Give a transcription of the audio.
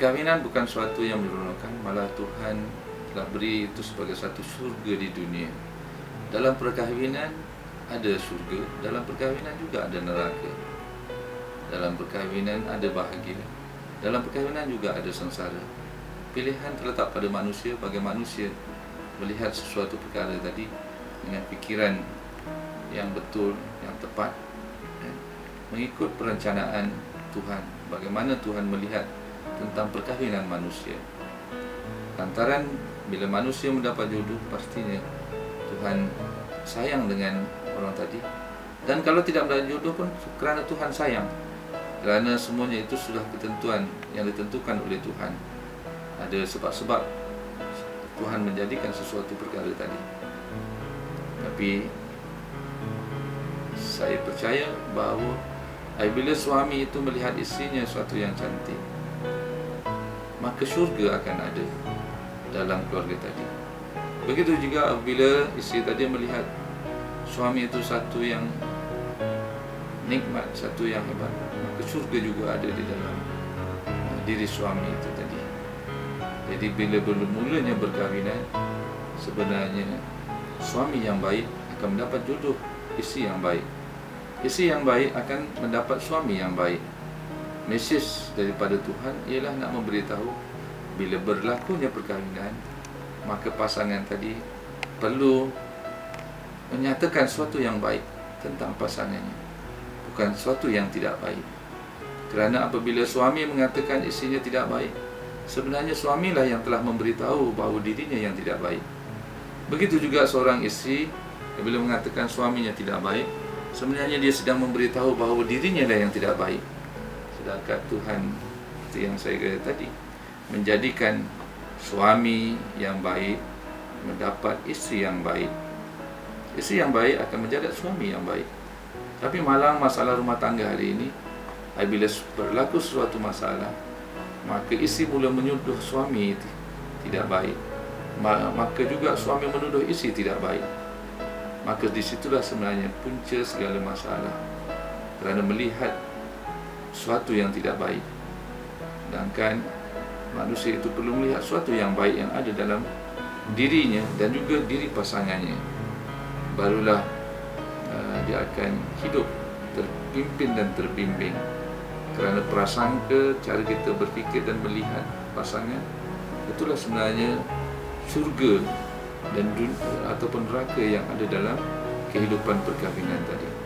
perkahwinan bukan suatu yang meronokkan malah Tuhan telah beri itu sebagai satu surga di dunia. Dalam perkahwinan ada surga dalam perkahwinan juga ada neraka. Dalam perkahwinan ada bahagia. Dalam perkahwinan juga ada sengsara. Pilihan terletak pada manusia bagi manusia melihat sesuatu perkara tadi dengan fikiran yang betul, yang tepat ya, mengikut perencanaan Tuhan. Bagaimana Tuhan melihat tentang perkahwinan manusia. Lantaran bila manusia mendapat jodoh pastinya Tuhan sayang dengan orang tadi. Dan kalau tidak mendapat jodoh pun kerana Tuhan sayang. Kerana semuanya itu sudah ketentuan yang ditentukan oleh Tuhan. Ada sebab-sebab Tuhan menjadikan sesuatu perkara tadi. Tapi saya percaya bahawa apabila suami itu melihat isinya sesuatu yang cantik maka syurga akan ada dalam keluarga tadi. Begitu juga apabila isteri tadi melihat suami itu satu yang nikmat, satu yang hebat maka syurga juga ada di dalam diri suami itu tadi. Jadi bila bermulanya berkahwinan sebenarnya suami yang baik akan mendapat jodoh isteri yang baik. Isteri yang baik akan mendapat suami yang baik mesej daripada Tuhan ialah nak memberitahu bila berlakunya perkahwinan maka pasangan tadi perlu menyatakan sesuatu yang baik tentang pasangannya bukan sesuatu yang tidak baik. Kerana apabila suami mengatakan isinya tidak baik sebenarnya suamilah yang telah memberitahu bahawa dirinya yang tidak baik. Begitu juga seorang isteri bila mengatakan suaminya tidak baik sebenarnya dia sedang memberitahu bahawa dirinya lah yang tidak baik sedangkan Tuhan itu yang saya kata tadi menjadikan suami yang baik mendapat isteri yang baik. Isteri yang baik akan menjaga suami yang baik. Tapi malang masalah rumah tangga hari ini bila berlaku sesuatu masalah maka isteri mula menyuduh suami itu tidak baik. Maka juga suami menuduh isteri tidak baik. Maka disitulah sebenarnya punca segala masalah. Kerana melihat sesuatu yang tidak baik. Sedangkan manusia itu perlu melihat sesuatu yang baik yang ada dalam dirinya dan juga diri pasangannya. Barulah uh, dia akan hidup terpimpin dan terbimbing. Kerana prasangka cara kita berfikir dan melihat pasangan itulah sebenarnya surga dan dun- ataupun neraka yang ada dalam kehidupan perkahwinan tadi.